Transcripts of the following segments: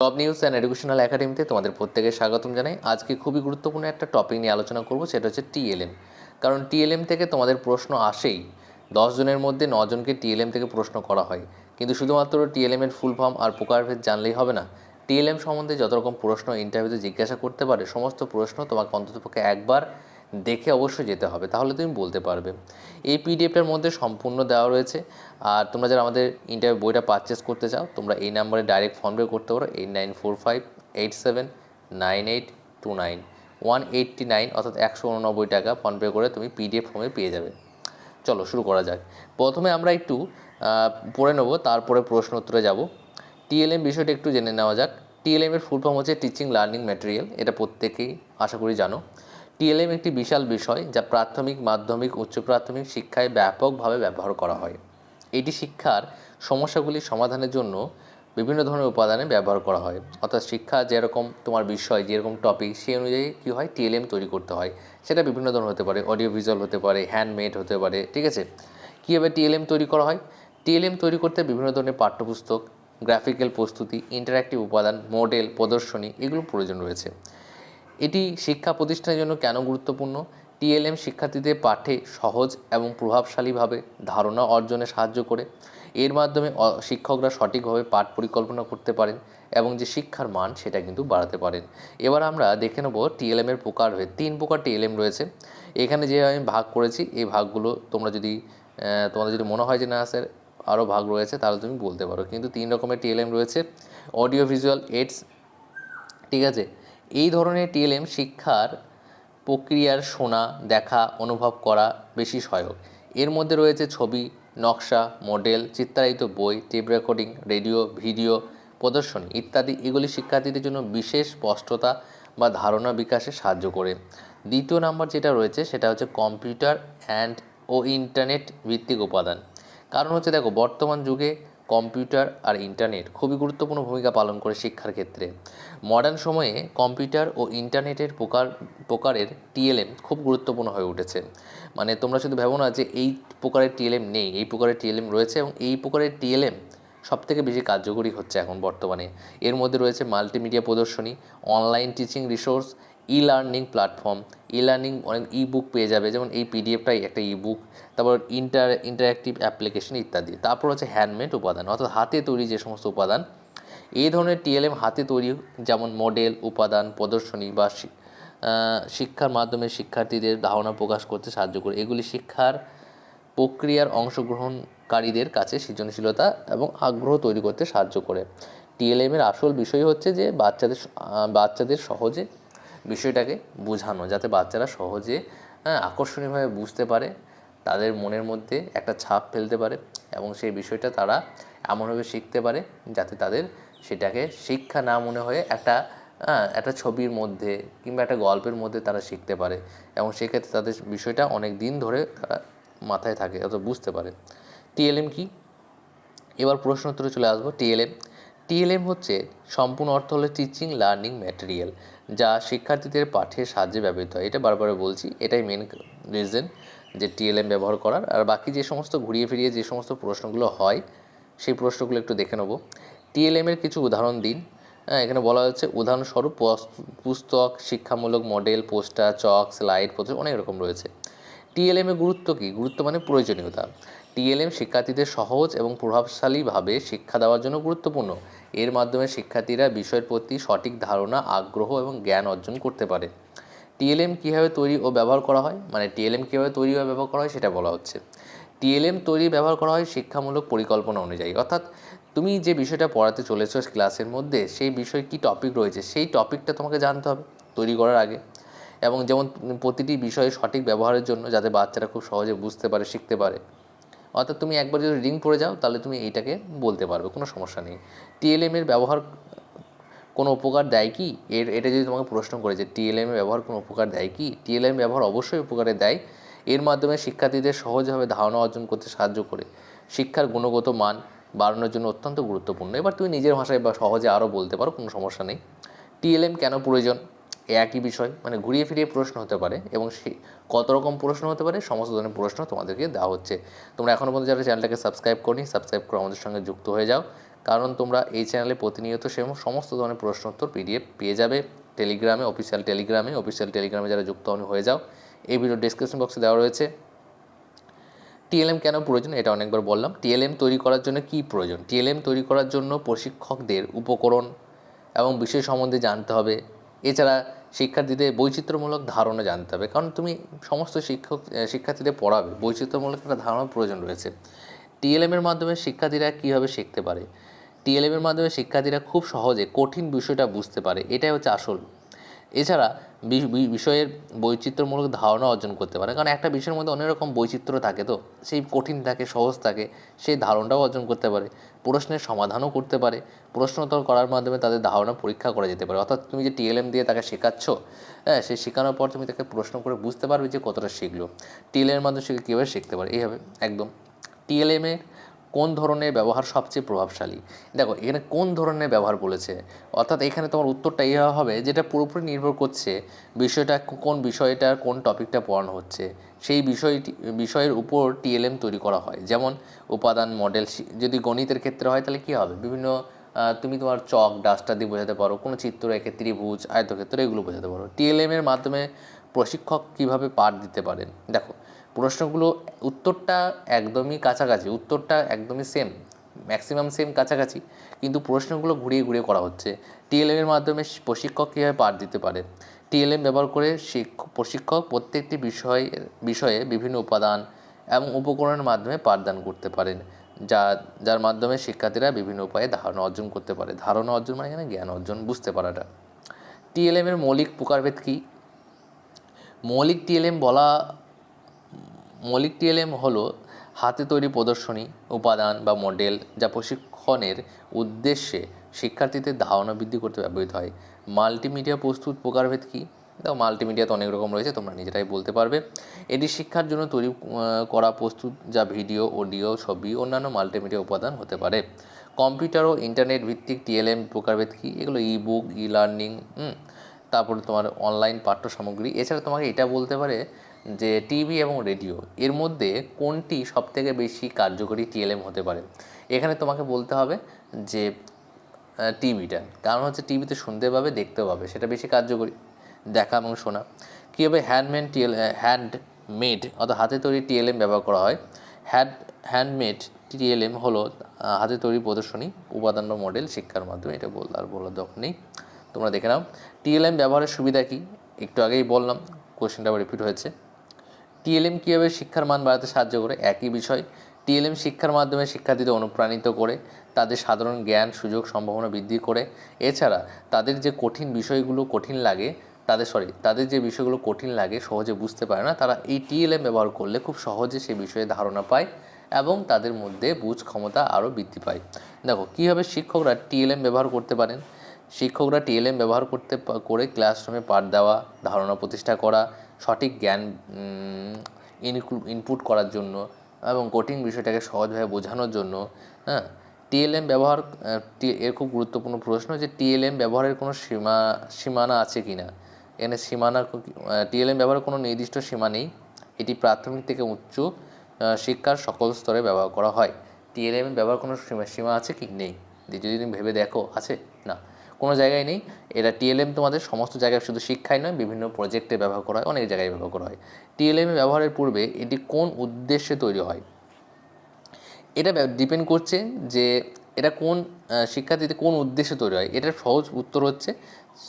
Top news and educational একাডেমিতে তোমাদের প্রত্যেকে স্বাগতম জানাই। আজকে খুবই গুরুত্বপূর্ণ একটা টপিক নিয়ে আলোচনা করব, সেটা হচ্ছে টিএলএম কারণ টিএলএম থেকে তোমাদের প্রশ্ন আসেই জনের মধ্যে নজনকে টিএলএম থেকে প্রশ্ন করা হয়। কিন্তু শুধুমাত্র টিএলএম এর ফুল ফর্ম আর প্রকারভেদ জানলেই হবে না। টিএলএম সম্বন্ধে যত রকম প্রশ্ন ইন্টারভিউতে জিজ্ঞাসা করতে পারে, সমস্ত প্রশ্ন তোমাকে অন্ততপক্ষে একবার দেখে অবশ্যই যেতে হবে, তাহলে তুমি বলতে পারবে। এই পিডিএফটার মধ্যে সম্পূর্ণ দেওয়া রয়েছে। আর তোমরা যারা আমাদের ইন্টারভিউ বইটা পারচেস করতে চাও, তোমরা এই নাম্বারে ডাইরেক্ট ফোন পে করতে পারো eight nine four five eight seven nine eight two nine one eighty nine অর্থাৎ একশো উননব্বই টাকা ফোনপে করে তুমি পিডিএফ ফর্মে পেয়ে যাবে। চলো, শুরু করা যাক। প্রথমে আমরা একটু পড়ে নেব, তারপরে প্রশ্ন উত্তরে যাব। টিএলএম বিষয়টা একটু জেনে নেওয়া যাক। টিএলএম এর ফুল ফর্ম হচ্ছে টিচিং লার্নিং ম্যাটেরিয়াল এটা প্রত্যেকেই আশা করি জানো। টিএলএম একটি বিশাল বিষয় যা প্রাথমিক, মাধ্যমিক, উচ্চ প্রাথমিক শিক্ষায় ব্যাপকভাবে ব্যবহার করা হয়। এটি শিক্ষার সমস্যাগুলি সমাধানের জন্য বিভিন্ন ধরনের উপাদানে ব্যবহার করা হয়। অর্থাৎ শিক্ষা যেরকম তোমার বিষয়, যেরকম টপিক সেই অনুযায়ী কী হয়? টিএলএম তৈরি করতে হয়। সেটা বিভিন্ন ধরনের হতে পারে অডিও ভিজুয়াল হতে পারে হ্যান্ডমেড হতে পারে, ঠিক আছে? কীভাবে টিএলএম তৈরি করা হয়? টিএলএম তৈরি করতে বিভিন্ন ধরনের পাঠ্যপুস্তক গ্রাফিক্যাল প্রস্তুতি ইন্টারাক্টিভ উপাদান মডেল প্রদর্শনী এগুলো প্রয়োজন রয়েছে। এটি শিক্ষা প্রতিষ্ঠানের জন্য কেন গুরুত্বপূর্ণ? টিএলএম শিক্ষার্থীদের পাঠে সহজ এবং প্রভাবশালীভাবে ধারণা অর্জনে সাহায্য করে। এর মাধ্যমে শিক্ষকরা সঠিকভাবে পাঠ পরিকল্পনা করতে পারেন এবং যে শিক্ষার মান সেটা কিন্তু বাড়াতে পারেন। এবার আমরা দেখে নেব টিএলএমের প্রকার হয়ে, তিন প্রকার টিএলএম রয়েছে। এখানে যে আমি ভাগ করেছি, এই ভাগগুলো তোমরা যদি তোমাদের যদি মনে হয় যে না স্যার, আরও ভাগ রয়েছে, তাহলে তুমি বলতে পারো। কিন্তু তিন রকমের টিএলএম রয়েছে, অডিও ভিজুয়াল, এইডস, ঠিক আছে? এই ধরনের টিএলএম শিক্ষার প্রক্রিয়ার শোনা দেখা, অনুভব করা বেশি সহায়ক। এর মধ্যে রয়েছে ছবি, নকশা, মডেল, চিত্রায়িত বই, টেপ রেকর্ডিং, রেডিও, ভিডিও, প্রদর্শনী ইত্যাদি। এগুলি শিক্ষার্থীদের জন্য বিশেষ স্পষ্টতা বা ধারণা বিকাশে সাহায্য করে। দ্বিতীয় নাম্বার যেটা রয়েছে, সেটা হচ্ছে কম্পিউটার অ্যান্ড ও ইন্টারনেট ভিত্তিক উপাদান। কারণ হচ্ছে দেখো, বর্তমান যুগে কম্পিউটার আর ইন্টারনেট খুবই গুরুত্বপূর্ণ ভূমিকা পালন করে শিক্ষার ক্ষেত্রে। মডার্ন সময়ে কম্পিউটার ও ইন্টারনেটের প্রকার, প্রকারের টিএলএম খুব গুরুত্বপূর্ণ হয়ে উঠেছে। মানে তোমরা শুধু ভেবো না যে এই প্রকারের টিএলএম নেই, এই প্রকারের টিএলএম রয়েছে এবং এই প্রকারের টিএলএম সবথেকে বেশি কার্যকরী হচ্ছে এখন বর্তমানে। এর মধ্যে রয়েছে মাল্টিমিডিয়া প্রদর্শনী online teaching resource e learning platform e learning অনেক ই বুক পেয়ে যাবে, যেমন এই পিডিএফটাই একটা ই বুক তারপর ইন্টার ইন্টারাক্টিভ অ্যাপ্লিকেশন ইত্যাদি। তারপর হচ্ছে হ্যান্ডমেড উপাদান, অর্থাৎ হাতে তৈরি যে সমস্ত উপাদান, এই ধরনের টিএলএম হাতে তৈরি, যেমন মডেল উপাদান, প্রদর্শনী বা শিক্ষার মাধ্যমে শিক্ষার্থীদের ধারণা প্রকাশ করতে সাহায্য করে। এগুলি শিক্ষার প্রক্রিয়ার অংশগ্রহণকারীদের কাছে সৃজনশীলতা এবং আগ্রহ তৈরি করতে সাহায্য করে। টিএলএম এর আসল বিষয় হচ্ছে যে বাচ্চাদের বাচ্চাদের সহজে বিষয়টাকে বোঝানো যাতে বাচ্চারা সহজে হ্যাঁ, আকর্ষণীয়ভাবে বুঝতে পারে তাদের মনের মধ্যে একটা ছাপ ফেলতে পারে এবং সেই বিষয়টা তারা এমনভাবে শিখতে পারে যাতে তাদের সেটাকে শিক্ষা না মনে হয়ে একটা হ্যাঁ, একটা ছবির মধ্যে কিংবা একটা গল্পের মধ্যে তারা শিখতে পারে এবং সেক্ষেত্রে তাদের বিষয়টা অনেক দিন ধরে তারা মাথায় থাকে অত বুঝতে পারে। টিএলএম কি? এবার প্রশ্ন উত্তরে চলে আসব। টিএলএম টিএলএম হচ্ছে সম্পূর্ণ অর্থ হলো টিচিং লার্নিং ম্যাটেরিয়াল যা শিক্ষার্থীদের পাঠের সাহায্যে ব্যবহৃত হয়। এটা বারবার বলছি, এটাই মেন রিজন যে টিএলএম ব্যবহার করার। আর বাকি যে সমস্ত ঘুরিয়ে ফিরিয়ে যে সমস্ত প্রশ্নগুলো হয়, সেই প্রশ্নগুলো একটু দেখে নেব। টিএলএম এর কিছু উদাহরণ দিন। হ্যাঁ এখানে বলা হচ্ছে উদাহরণস্বরূপ পুস্তক, শিক্ষামূলক মডেল পোস্টার চক স্লাইড প্রচুর অনেক রকম রয়েছে। টিএলএম এর গুরুত্ব কী? গুরুত্ব মানে প্রয়োজনীয়তা। টিএলএম শিক্ষার্থীদের সহজ এবং প্রভাবশালীভাবে শিক্ষা দেওয়ার জন্য গুরুত্বপূর্ণ। এর মাধ্যমে শিক্ষার্থীরা বিষয়ের প্রতি সঠিক ধারণা, আগ্রহ এবং জ্ঞান অর্জন করতে পারে। টিএলএম কীভাবে তৈরি ও ব্যবহার করা হয়? মানে টিএলএম কীভাবে তৈরি ও ব্যবহার করা হয় সেটা বলা হচ্ছে। টিএলএম তৈরি ব্যবহার করা হয় শিক্ষামূলক পরিকল্পনা অনুযায়ী। অর্থাৎ তুমি যে বিষয়টা পড়াতে চলেছো ক্লাসের মধ্যে, সেই বিষয় কী টপিক রয়েছে? সেই টপিকটা তোমাকে জানতে হবে তৈরি করার আগে। এবং যেমন প্রতিটি বিষয়ে সঠিক ব্যবহারের জন্য যাতে বাচ্চারা খুব সহজে বুঝতে পারে, শিখতে পারে। অর্থাৎ তুমি একবার যদি রিং পড়ে যাও, তাহলে তুমি এইটাকে বলতে পারবে, কোনো সমস্যা নেই। টিএলএম এর ব্যবহার কোনো উপকার দেয় কি? এর, এটা যদি তোমাকে প্রশ্ন করে যে টিএলএম এর ব্যবহার কোনো উপকার দেয় কি? টিএলএম ব্যবহার অবশ্যই উপকারে দেয়। এর মাধ্যমে শিক্ষার্থীদের সহজভাবে ধারণা অর্জন করতে সাহায্য করে। শিক্ষার গুণগত মান বাড়ানোর জন্য অত্যন্ত গুরুত্বপূর্ণ। এবার তুমি নিজের ভাষায় বা সহজে আরও বলতে পারো, কোনো সমস্যা নেই। টিএলএম কেন প্রয়োজন? একই বিষয় মানে ঘুরিয়ে ফিরিয়ে প্রশ্ন হতে পারে এবং সেই কত রকম প্রশ্ন হতে পারে, সমস্ত ধরনের প্রশ্ন তোমাদেরকে দেওয়া হচ্ছে। তোমরা এখনও পর্যন্ত যারা চ্যানেলটাকে সাবস্ক্রাইব করনি সাবস্ক্রাইব করে আমাদের সঙ্গে যুক্ত হয়ে যাও। কারণ তোমরা এই চ্যানেলে প্রতিনিয়ত সে সমস্ত ধরনের প্রশ্ন উত্তর পিডিএফ পেয়ে যাবে। টেলিগ্রামে অফিসিয়াল টেলিগ্রামে অফিসিয়াল টেলিগ্রামে যারা যুক্ত হন, হয়ে যাও। এই ভিডিও ডিসক্রিপশন বক্সে দেওয়া রয়েছে। টিএলএম কেন প্রয়োজন? এটা অনেকবার বললাম। টিএলএম তৈরি করার জন্য কি প্রয়োজন? টিএলএম তৈরি করার জন্য প্রশিক্ষকদের উপকরণ এবং বিষয় সম্বন্ধে জানতে হবে। এছাড়া শিক্ষার্থীদের বৈচিত্র্যমূলক ধারণা জানতে হবে। কারণ তুমি সমস্ত শিক্ষক শিক্ষার্থীদের পড়াবে। বৈচিত্র্যমূলক একটা ধারণার প্রয়োজন রয়েছে। টিএলএমের মাধ্যমে শিক্ষার্থীরা কীভাবে শিখতে পারে? টিএলএমের মাধ্যমে শিক্ষার্থীরা খুব সহজে কঠিন বিষয়টা বুঝতে পারে। এটাই হচ্ছে আসল এছাড়া বিষয়ের বৈচিত্র্যমূলক ধারণা অর্জন করতে পারে। কারণ একটা বিষয়ের মধ্যে অনেক রকম বৈচিত্র্য থাকে তো, সেই কঠিন থাকে, সহজ থাকে, সেই ধারণাটাও অর্জন করতে পারে, প্রশ্নের সমাধানও করতে পারে, প্রশ্নোত্তর করার মাধ্যমে তাদের ধারণা পরীক্ষা করা যেতে পারে। অর্থাৎ তুমি যে টিএলএম দিয়ে তাকে শেখাচ্ছ হ্যাঁ সেই শেখানোর পর তুমি তাকে প্রশ্ন করে বুঝতে পারবে যে কতটা শিখলো। টিএলএম এর মাধ্যমে সে কীভাবে শিখতে পারে। এইভাবে একদম। টিএলএম এর কোন ধরনের ব্যবহার সবচেয়ে প্রভাবশালী? দেখো, এখানে কোন ধরনের ব্যবহার বলেছে? অর্থাৎ এখানে তোমার উত্তরটা এই হবে যেটা পুরোপুরি নির্ভর করছে বিষয়টা, কোন বিষয়টা, কোন টপিকটা পড়ানো হচ্ছে। সেই বিষয়টি, বিষয়ের উপর টিএলএম তৈরি করা হয়। যেমন উপাদান, মডেল যদি গণিতের ক্ষেত্রে হয় তাহলে কী হবে? বিভিন্ন তুমি তোমার চক, ডাস্টার দিয়ে বোঝাতে পারো, কোনো চিত্র, একে ত্রিভুজ, আয়তক্ষেত্র, এগুলো বোঝাতে পারো। টিএলএমের মাধ্যমে প্রশিক্ষক কীভাবে পাঠ দিতে পারেন? দেখো প্রশ্নগুলো উত্তরটা একদমই কাছাকাছি, উত্তরটা একদমই সেম ম্যাক্সিমাম সেম কাছাকাছি, কিন্তু প্রশ্নগুলো ঘুরিয়ে ঘুরিয়ে করা হচ্ছে। টিএলএম এর মাধ্যমে প্রশিক্ষক কীভাবে পাঠ দিতে পারে? টিএলএম ব্যবহার করে শিক্ষক, প্রশিক্ষক প্রত্যেকটি বিষয়, বিষয়ে বিভিন্ন উপাদান এবং উপকরণের মাধ্যমে পাঠদান করতে পারেন, যা, যার মাধ্যমে শিক্ষার্থীরা বিভিন্ন উপায়ে ধারণা অর্জন করতে পারে। ধারণা অর্জন মানে এখানে জ্ঞান অর্জন, বুঝতে পারাটা। টিএলএম এর মৌলিক প্রকারভেদ কী? মৌলিক টিএলএম বলা মৌলিক টিএলএম হলো হাতে তৈরি প্রদর্শনী, উপাদান বা মডেল যা প্রশিক্ষণের উদ্দেশ্যে শিক্ষার্থীদের ধারণা বৃদ্ধি করতে ব্যবহৃত হয়। মাল্টিমিডিয়া প্রস্তুত প্রকারভেদ কী? দেখো, মাল্টিমিডিয়া তো অনেক রকম রয়েছে, তোমরা নিজেরাই বলতে পারবে। এটি শিক্ষার জন্য তৈরি করা প্রস্তুত যা ভিডিও, অডিও, ছবি, অন্যান্য মাল্টিমিডিয়া উপাদান হতে পারে। কম্পিউটার ও ইন্টারনেট ভিত্তিক টিএলএম প্রকারভেদ কী? এগুলো ই বুক ই লার্নিং তারপরে তোমার অনলাইন পাঠ্য সামগ্রী এছাড়া তোমাকে এটা বলতে পারে যে টিভি এবং রেডিও, এর মধ্যে কোনটি সবথেকে বেশি কার্যকরী টিএলএম হতে পারে? এখানে তোমাকে বলতে হবে যে টিভিটা। কারণ হচ্ছে টিভিতে শুনতে পাবে, দেখতে পাবে, সেটা বেশি কার্যকরী। দেখা এবং শোনা। কীভাবে হ্যান্ডমেড টিএল হ্যান্ডমেড অর্থাৎ হাতে তৈরি টিএলএম ব্যবহার করা হয়? হ্যান্ড হ্যান্ডমেড টিএলএম হলো হাতে তৈরি প্রদর্শনী, উপাদান বা মডেল শিক্ষার মাধ্যমে। এটা বল, আর বলার দরকার নেই। তোমরা দেখে নাও। টিএলএম ব্যবহারের সুবিধা কী? একটু আগেই বললাম কোশ্চেনটা রিপিট হয়েছে। টিএলএম কীভাবে শিক্ষার মান বাড়াতে সাহায্য করে? একই বিষয়, টিএলএম শিক্ষার মাধ্যমে শিক্ষার্থীদের অনুপ্রাণিত করে, তাদের সাধারণ জ্ঞান, সুযোগ, সম্ভাবনা বৃদ্ধি করে। এছাড়া তাদের যে কঠিন বিষয়গুলো কঠিন লাগে, তাদের সরি তাদের যে বিষয়গুলো কঠিন লাগে, সহজে বুঝতে পারে না, তারা এই টিএলএম ব্যবহার করলে খুব সহজে সেই বিষয়ে ধারণা পায় এবং তাদের মধ্যে বুঝ ক্ষমতা আরও বৃদ্ধি পায়। দেখো, কীভাবে শিক্ষকরা টিএলএম ব্যবহার করতে পারেন? শিক্ষকরা টিএলএম ব্যবহার করতে করে ক্লাসরুমে পাঠ দেওয়া, ধারণা প্রতিষ্ঠা করা সঠিক জ্ঞান ইনপুট করার জন্য এবং কঠিন বিষয়টাকে সহজভাবে বোঝানোর জন্য হ্যাঁ? টিএলএম ব্যবহার এর খুব গুরুত্বপূর্ণ প্রশ্ন যে টিএলএম ব্যবহারের কোনো সীমা, সীমানা আছে কি না? এখানে সীমানা টিএলএম ব্যবহারের কোনো নির্দিষ্ট সীমা নেই। এটি প্রাথমিক থেকে উচ্চ শিক্ষার সকল স্তরে ব্যবহার করা হয়। টিএলএম ব্যবহার কোনো সীমা সীমা আছে কি? নেই। যদি তুমি ভেবে দেখো, আছে? না। কোনো জায়গায় নেই। এটা টিএলএম তোমাদের সমস্ত জায়গায় শুধু শিক্ষায় নয়, বিভিন্ন প্রজেক্টে ব্যবহার করা হয়, অনেক জায়গায় ব্যবহার করা হয়। টিএলএম ব্যবহারের পূর্বে এটি কোন উদ্দেশ্যে তৈরি হয়? এটা ডিপেন্ড করছে যে এটা কোন শিক্ষার্থীতে কোন উদ্দেশ্যে তৈরি হয়? এটার সহজ উত্তর হচ্ছে,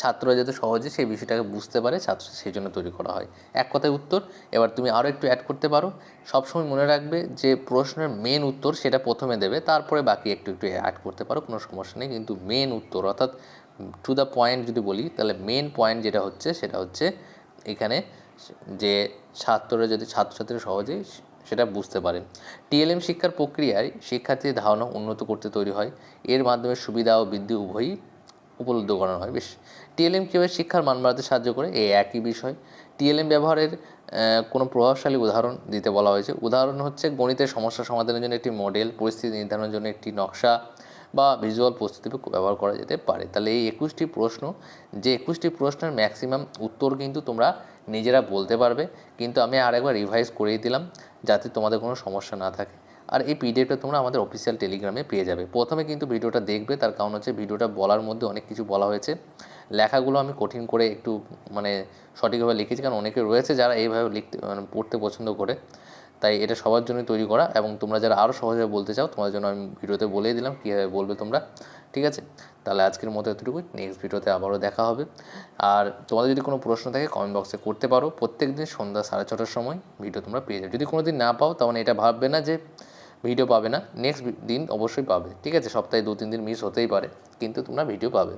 ছাত্ররা যাতে সহজে সেই বিষয়টাকে বুঝতে পারে ছাত্র সেই জন্য তৈরি করা হয়। এক কথায় উত্তর, এবার তুমি আরও একটু অ্যাড করতে পারো। সবসময় মনে রাখবে যে প্রশ্নের মেন উত্তর সেটা প্রথমে দেবে, তারপরে বাকি একটু একটু অ্যাড করতে পারো, কোনো সমস্যা নেই। কিন্তু মেন উত্তর, অর্থাৎ টু দ্য পয়েন্ট যদি বলি, তাহলে মেন পয়েন্ট যেটা হচ্ছে, সেটা হচ্ছে এখানে যে ছাত্ররা যদি ছাত্রছাত্রীরা সহজেই সেটা বুঝতে পারে টিএলএম শিক্ষার প্রক্রিয়ায় শিক্ষার্থীর ধারণা উন্নত করতে তৈরি হয়। এর মাধ্যমে সুবিধা ও বৃদ্ধি উভয়ই উপলব্ধ করানো হয়। বেশ টিএলএম কীভাবে শিক্ষার মান বাড়াতে সাহায্য করে এই একই বিষয়। টিএলএম ব্যবহারের কোনো প্রভাবশালী উদাহরণ দিতে বলা হয়েছে। উদাহরণ হচ্ছে গণিতের সমস্যা সমাধানের জন্য একটি মডেল, পরিস্থিতি নির্ধারণের জন্য একটি নকশা বা ভিজুয়াল প্রস্তুতি ব্যবহার করা যেতে পারে। তাহলে এই একুশটি প্রশ্ন, যে একুশটি প্রশ্নের ম্যাক্সিমাম উত্তর কিন্তু তোমরা নিজেরা বলতে পারবে। কিন্তু আমি আরেকবার রিভাইজ করিয়ে দিলাম। যাতে তোমাদের কোনো সমস্যা না থাকে। আর এই পিডিএফটা তোমরা আমাদের অফিসিয়াল টেলিগ্রামে পেয়ে যাবে। প্রথমে কিন্তু ভিডিওটা দেখবে, তার কারণ হচ্ছে ভিডিওটা বলার মধ্যে অনেক কিছু বলা হয়েছে। লেখাগুলো আমি কঠিন করে একটু মানে সঠিকভাবে লিখেছি, কারণ অনেকে রয়েছে যারা এইভাবে লিখতে মানে পড়তে পছন্দ করে। তাই এটা সবার জন্য তৈরি করা এবং তোমরা যারা আরও সহজে বলতে চাও, তোমাদের জন্য আমি ভিডিওতে বলেই দিলাম কীভাবে বলবে তোমরা। ঠিক আছে? তাহলে আজকের মতো এতটুকুই। নেক্সট ভিডিওতে আবারও দেখা হবে। আর তোমাদের যদি কোনো প্রশ্ন থাকে কমেন্ট বক্সে করতে পারো। প্রত্যেক দিন সন্ধ্যা সাড়ে ছটার সময় ভিডিও তোমরা পেয়ে যাবে। যদি কোনো দিন না পাও তাহলে এটা ভাববে না যে ভিডিও পাবে না। নেক্সট দিন অবশ্যই পাবে। ঠিক আছে? সপ্তাহে দু তিন দিন মিস হতেই পারে, কিন্তু তোমরা ভিডিও পাবে।